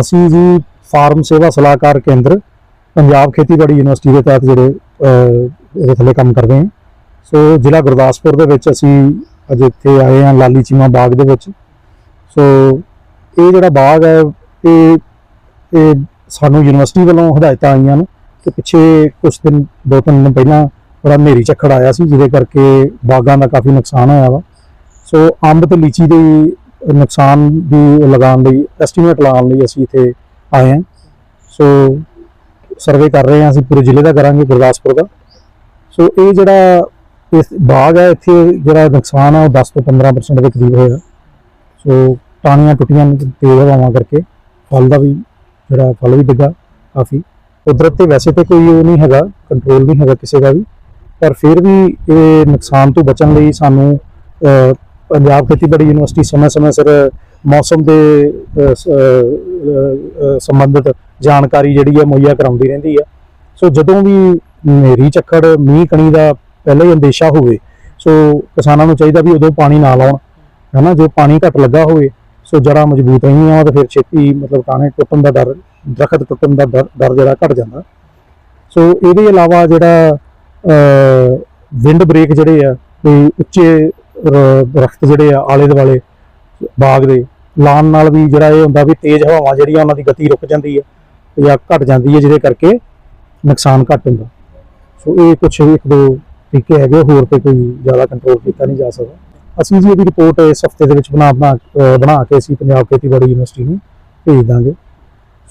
ਅਸੀਂ ਜੀ ਫਾਰਮ ਸੇਵਾ ਸਲਾਹਕਾਰ ਕੇਂਦਰ ਪੰਜਾਬ ਖੇਤੀਬਾੜੀ ਯੂਨੀਵਰਸਿਟੀ ਦੇ ਤਹਿਤ ਜਿਹੜੇ ਅਹ, ਇਹਦੇ ਥੱਲੇ ਕੰਮ ਕਰਦੇ ਹਾਂ। ਸੋ ਜ਼ਿਲ੍ਹਾ ਗੁਰਦਾਸਪੁਰ ਦੇ ਵਿੱਚ ਅਸੀਂ ਅੱਜ ਇੱਥੇ ਆਏ ਹਾਂ ਲਾਲੀ ਚੀਮਾ ਬਾਗ ਦੇ ਵਿੱਚ। ਸੋ ਇਹ ਜਿਹੜਾ ਬਾਗ ਹੈ ਇਹ ਇਹ ਸਾਨੂੰ ਯੂਨੀਵਰਸਿਟੀ ਵੱਲੋਂ ਹਦਾਇਤਾਂ ਆਈਆਂ ਨੇ ਕਿ ਪਿੱਛੇ ਕੁਝ ਦਿਨ ਦੋ ਤਿੰਨ ਦਿਨ ਪਹਿਲਾਂ ਬੜਾ ਹਨੇਰੀ ਝੱਖੜ ਆਇਆ ਸੀ ਜਿਹਦੇ ਕਰਕੇ ਬਾਗਾਂ ਦਾ ਕਾਫੀ ਨੁਕਸਾਨ ਹੋਇਆ ਵਾ। ਸੋ ਅੰਬ ਤੇ ਲੀਚੀ ਦੇ ਨੁਕਸਾਨ ਦੀ ਲਗਾਉਣ ਲਈ ਐਸਟੀਮੇਟ ਲਾਉਣ ਲਈ ਅਸੀਂ ਇੱਥੇ ਆਏ ਹਾਂ। ਸੋ ਸਰਵੇ ਕਰ ਰਹੇ ਹਾਂ, ਅਸੀਂ ਪੂਰੇ ਜ਼ਿਲ੍ਹੇ ਦਾ ਕਰਾਂਗੇ, ਗੁਰਦਾਸਪੁਰ ਦਾ। ਸੋ ਇਹ ਜਿਹੜਾ ਇਸ ਬਾਗ ਹੈ, ਇੱਥੇ ਜਿਹੜਾ ਨੁਕਸਾਨ ਹੈ, ਉਹ 10 ਤੋਂ 15% ਦੇ ਕਰੀਬ ਹੋਇਆ। ਸੋ ਟਾਹਣੀਆਂ ਟੁੱਟੀਆਂ ਤੇਜ਼ ਹਵਾਵਾਂ ਕਰਕੇ ਫਲ ਦਾ ਵੀ ਜਿਹੜਾ ਫਲ ਵੀ ਡਿੱਗਾ ਕਾਫੀ। ਕੁਦਰਤ ਤੇ ਵੈਸੇ ਤੇ ਕੋਈ ਉਹ ਨਹੀਂ ਹੈਗਾ ਕੰਟਰੋਲ ਨਹੀਂ ਹੈਗਾ ਕਿਸੇ ਦਾ ਵੀ, ਪਰ ਫਿਰ ਵੀ ਇਹ ਨੁਕਸਾਨ ਤੋਂ ਬਚਣ ਲਈ ਸਾਨੂੰ ਪੰਜਾਬ ਖੇਤੀਬਾੜੀ ਯੂਨੀਵਰਸਿਟੀ ਸਮੇਂ-ਸਮੇਂ ਸਿਰ ਮੌਸਮ ਦੇ ਸੰਬੰਧਿਤ ਜਾਣਕਾਰੀ ਜਿਹੜੀ ਹੈ ਮੁਹੱਈਆ ਕਰਾਉਂਦੀ ਰਹਿੰਦੀ ਹੈ। ਸੋ ਜਦੋਂ ਵੀ ਹਨੇਰੀ, ਝੱਖੜ, ਮੀਂਹ, ਕਣੀ ਦਾ ਪਹਿਲਾਂ ਹੀ ਅੰਦੇਸ਼ਾ ਹੋਵੇ, ਸੋ ਕਿਸਾਨਾਂ ਨੂੰ ਚਾਹੀਦਾ ਵੀ ਉਦੋਂ ਪਾਣੀ ਨਾ ਲਾਉਣ, ਹੈਨਾ, ਜੇ ਪਾਣੀ ਘੱਟ ਲੱਗਾ ਹੋਵੇ, ਸੋ ਜੜ੍ਹਾਂ ਮਜ਼ਬੂਤ ਨਹੀਂ ਰਹੀਆਂ ਤਾਂ ਫਿਰ ਛੇਤੀ ਮਤਲਬ ਟਾਣੇ ਟੁੱਟਣ ਦਾ ਡਰ, ਦਰਖਤ ਟੁੱਟਣ ਦਾ ਡਰ ਡਰ ਜਿਹੜਾ ਘਟ ਜਾਂਦਾ। ਸੋ ਇਹਦੇ ਇਲਾਵਾ ਜਿਹੜਾ ਵਿੰਡ ਬ੍ਰੇਕ ਜਿਹੜੇ ਆ ਕੋਈ ਉੱਚੇ ਦਰਖਤ ਜਿਹੜੇ ਆ, ਆਲੇ ਦੁਆਲੇ ਬਾਗ ਦੇ, ਲਾਉਣ ਨਾਲ ਵੀ ਜਿਹੜਾ ਇਹ ਹੁੰਦਾ ਵੀ ਤੇਜ਼ ਹਵਾਵਾਂ ਜਿਹੜੀਆਂ ਉਹਨਾਂ ਦੀ ਗਤੀ ਰੁਕ ਜਾਂਦੀ ਹੈ ਜਾਂ ਘਟ ਜਾਂਦੀ ਹੈ ਜਿਹਦੇ ਕਰਕੇ ਨੁਕਸਾਨ ਘੱਟ ਹੁੰਦਾ। ਸੋ ਇਹ ਕੁਝ ਇੱਕ ਦੋ ਤਰੀਕੇ ਹੈਗੇ, ਹੋਰ ਤੇ ਕੋਈ ਜ਼ਿਆਦਾ ਕੰਟਰੋਲ ਕੀਤਾ ਨਹੀਂ ਜਾ ਸਕਦਾ। ਅਸੀਂ ਜੀ ਇਹਦੀ ਰਿਪੋਰਟ ਇਸ ਹਫ਼ਤੇ ਦੇ ਵਿੱਚ ਬਣਾ ਬਣਾ ਬਣਾ ਕੇ ਅਸੀਂ ਪੰਜਾਬ ਖੇਤੀਬਾੜੀ ਯੂਨੀਵਰਸਿਟੀ ਨੂੰ ਭੇਜ ਦਾਂਗੇ।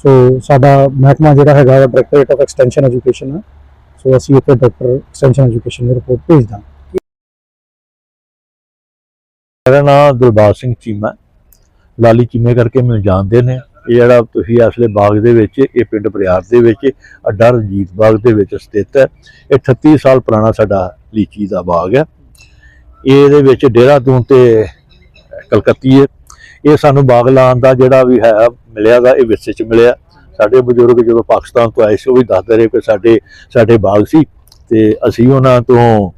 ਸੋ ਸਾਡਾ ਮਹਿਕਮਾ ਜਿਹੜਾ ਹੈਗਾ ਡਾਇਰੈਕਟੋਰੇਟ ਆਫ ਐਕਸਟੈਂਸ਼ਨ ਐਜੂਕੇਸ਼ਨ ਹੈ ਸੋ ਅਸੀਂ ਉੱਥੇ ਡਾਇਰੈਕਟਰ ਐਕਸਟੈਂਸ਼ਨ ਐਜੂਕੇਸ਼ਨ ਦੀ ਰਿਪੋਰਟ ਭੇਜ ਦਾਂਗੇ। ਮੇਰਾ ਨਾਮ ਦਿਲਬਾਗ ਸਿੰਘ ਚੀਮਾ ਲਾਲੀ ਚੀਮੇ ਕਰਕੇ ਮੈਨੂੰ ਜਾਣਦੇ ਨੇ। ਇਹ ਜਿਹੜਾ ਤੁਸੀਂ ਅਸਲੇ ਬਾਗ ਦੇ ਵਿੱਚ, ਇਹ ਪਿੰਡ ਬਰਿਆਰ ਦੇ ਵਿੱਚ, ਅੱਡਾ ਰਣਜੀਤ ਬਾਗ ਦੇ ਵਿੱਚ ਸਥਿਤ ਹੈ। ਇਹ 38 ਸਾਲ ਪੁਰਾਣਾ ਸਾਡਾ ਲੀਚੀ ਦਾ ਬਾਗ ਹੈ। ਇਹਦੇ ਵਿੱਚ ਦੇਹਰਾਦੂਨ ਤੇ ਕਲਕੱਤੀ ਹੈ। ਇਹ ਸਾਨੂੰ ਬਾਗ ਲਾਉਣ ਦਾ ਜਿਹੜਾ ਵੀ ਹੈ, ਮਿਲਿਆ ਦਾ, ਇਹ ਵਿਰਸੇ ਚ ਮਿਲਿਆ। ਸਾਡੇ ਬਜ਼ੁਰਗ ਜਦੋਂ ਪਾਕਿਸਤਾਨ ਤੋਂ ਆਏ ਸੀ, ਉਹ ਵੀ ਦੱਸਦੇ ਰਹੇ ਕਿ ਸਾਡੇ ਸਾਡੇ ਬਾਗ ਸੀ। ਤੇ ਅਸੀਂ ਉਹਨਾਂ ਤੋਂ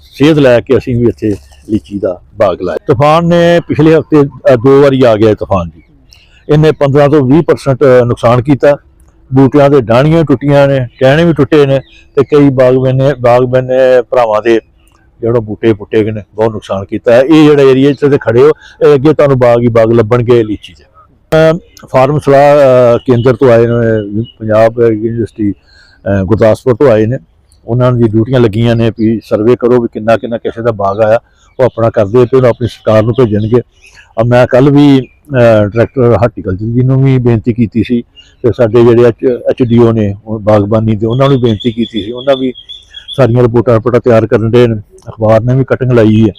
ਸੇਧ ਲੈ ਕੇ ਅਸੀਂ ਵੀ ਇੱਥੇ ਲੀਚੀ ਦਾ ਬਾਗ ਲਾਇਆ। ਤੂਫਾਨ ਨੇ ਪਿਛਲੇ ਹਫ਼ਤੇ ਦੋ ਵਾਰੀ ਆ ਗਿਆ ਤੂਫਾਨ ਜੀ। ਇਹਨੇ 15 ਤੋਂ 20% ਨੁਕਸਾਨ ਕੀਤਾ। ਬੂਟਿਆਂ ਦੇ ਡਾਣੀਆਂ ਟੁੱਟੀਆਂ ਨੇ, ਟਹਿਣੇ ਵੀ ਟੁੱਟੇ ਨੇ ਤੇ ਕਈ ਬਾਗਬਾਨ ਨੇ ਬਾਗਬਾਨ ਨੇ ਭਰਾਵਾਂ ਦੇ ਜਿਹੜਾ ਬੂਟੇ ਪੁੱਟੇ ਗਏ ਨੇ, ਬਹੁਤ ਨੁਕਸਾਨ ਕੀਤਾ ਹੈ। ਇਹ ਜਿਹੜਾ ਏਰੀਆ ਜਿੱਥੇ ਤੇ ਖੜੇ ਹੋ, ਇਹ ਅੱਗੇ ਤੁਹਾਨੂੰ ਬਾਗ ਹੀ ਬਾਗ ਲੱਭਣਗੇ ਲੀਚੀ ਦੇ। ਅਮ, ਫਾਰਮ ਸਲਾਹ ਕੇਂਦਰ ਤੋਂ ਆਏ ਨੇ, ਪੰਜਾਬ ਯੂਨੀਵਰਸਿਟੀ ਗੁਰਦਾਸਪੁਰ ਤੋਂ ਆਏ ਨੇ। ਉਹਨਾਂ ਦੀ ਡਿਊਟੀਆਂ ਲੱਗੀਆਂ ਨੇ ਵੀ ਸਰਵੇ ਕਰੋ ਵੀ ਕਿੰਨਾ ਕਿੰਨਾ ਕਿਸੇ ਦਾ ਬਾਗ ਆਇਆ, ਉਹ ਆਪਣਾ ਕਰਦੇ ਤੇ ਉਹ ਆਪਣੀ ਸਰਕਾਰ ਨੂੰ ਭੇਜਣਗੇ। ਆ ਮੈਂ ਕੱਲ ਵੀ ਡਾਇਰੈਕਟਰ ਹਾਰਟੀਕਲਚਰ ਜੀ ਨੂੰ ਵੀ ਬੇਨਤੀ ਕੀਤੀ ਸੀ ਤੇ ਸਾਡੇ ਜਿਹੜੇ ਐਚਡੀਓ ਨੇ ਬਾਗਬਾਨੀ ਦੇ, ਉਹਨਾਂ ਨੂੰ ਬੇਨਤੀ ਕੀਤੀ ਸੀ। ਉਹਨਾਂ ਵੀ ਸਾਰੀਆਂ ਰਿਪੋਰਟਾਂ ਰਿਪੋਰਟਾਂ ਤਿਆਰ ਕਰਨ ਦੇ ਨੇ ਅਖਬਾਰ ਨੇ ਵੀ ਕਟਿੰਗ ਲਾਈ ਹੈ।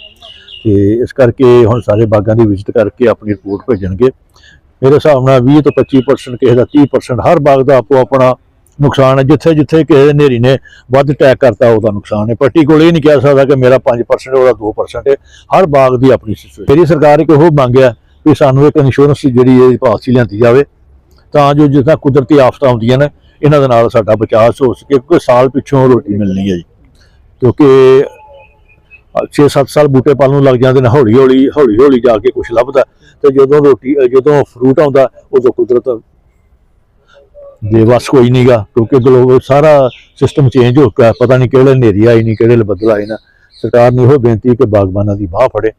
ਤੇ ਇਸ ਕਰਕੇ ਹੁਣ ਸਾਰੇ ਬਾਗਾਂ ਦੀ ਵਿਜ਼ਿਟ ਕਰਕੇ ਆਪਣੀ ਰਿਪੋਰਟ ਭੇਜਣਗੇ। ਮੇਰੇ ਹਿਸਾਬ ਨਾਲ 20 ਤੋਂ 25% ਕਿਸੇ ਦਾ 30% ਹਰ ਬਾਗ ਦਾ ਆਪੋ ਆਪਣਾ ਨੁਕਸਾਨ ਹੈ, ਜਿੱਥੇ ਜਿੱਥੇ ਕਿਸੇ ਹਨੇਰੀ ਨੇ ਵੱਧ ਅਟੈਕ ਕਰਤਾ, ਉਹਦਾ ਨੁਕਸਾਨ ਹੈ। ਪੱਟੀ ਇਹ ਨਹੀਂ ਕਹਿ ਸਕਦਾ ਕਿ ਮੇਰਾ 5% ਉਹਦਾ 2% ਹੈ। ਹਰ ਬਾਗ ਦੀ ਆਪਣੀ ਸਿਚੁਏਸ਼ਨ ਮੇਰੀ ਸਰਕਾਰ ਇੱਕ ਉਹ ਮੰਗਿਆ ਵੀ ਸਾਨੂੰ ਇੱਕ ਇੰਸ਼ੋਰੈਂਸ ਜਿਹੜੀ ਇਹ ਪਾਲਿਸੀ ਲਿਆਂਦੀ ਜਾਵੇ। ਤਾਂ ਜੋ ਜਿੱਦਾਂ ਕੁਦਰਤੀ ਆਫਤਾਂ ਆਉਂਦੀਆਂ ਨੇ, ਇਹਨਾਂ ਦੇ ਨਾਲ ਸਾਡਾ ਬਚਾਅ ਹੋ ਸਕੇ, ਕਿਉਂਕਿ ਸਾਲ ਪਿੱਛੋਂ ਰੋਟੀ ਮਿਲਣੀ ਹੈ ਜੀ। ਕਿਉਂਕਿ 6-7 ਸਾਲ ਬੂਟੇ ਪਾਲਣ ਨੂੰ ਲੱਗ ਜਾਂਦੇ ਨੇ ਹੌਲੀ ਹੌਲੀ ਹੌਲੀ ਹੌਲੀ ਜਾ ਕੇ ਕੁਝ ਲੱਭਦਾ। ਤੇ ਜਦੋਂ ਰੋਟੀ, ਜਦੋਂ ਫਰੂਟ ਆਉਂਦਾ, ਉਦੋਂ ਕੁਦਰਤ ਦੇ ਬਸ ਕੋਈ ਨਹੀਂਗਾ ਕਿਉਂਕਿ ਗਲੋਬਲ ਸਾਰਾ ਸਿਸਟਮ ਚੇਂਜ ਹੋ ਗਿਆ ਪਤਾ ਨਹੀਂ ਕਿਹੜੇ ਹਨੇਰੀ ਆਈ ਨਹੀਂ ਕਿਹੜੇ ਬੱਦਲ ਆਏ ਨਾ। ਸਰਕਾਰ ਨੂੰ ਇਹੋ ਬੇਨਤੀ ਹੈ ਕਿ ਬਾਗਬਾਨਾਂ ਦੀ ਬਾਹ ਫੜੇ।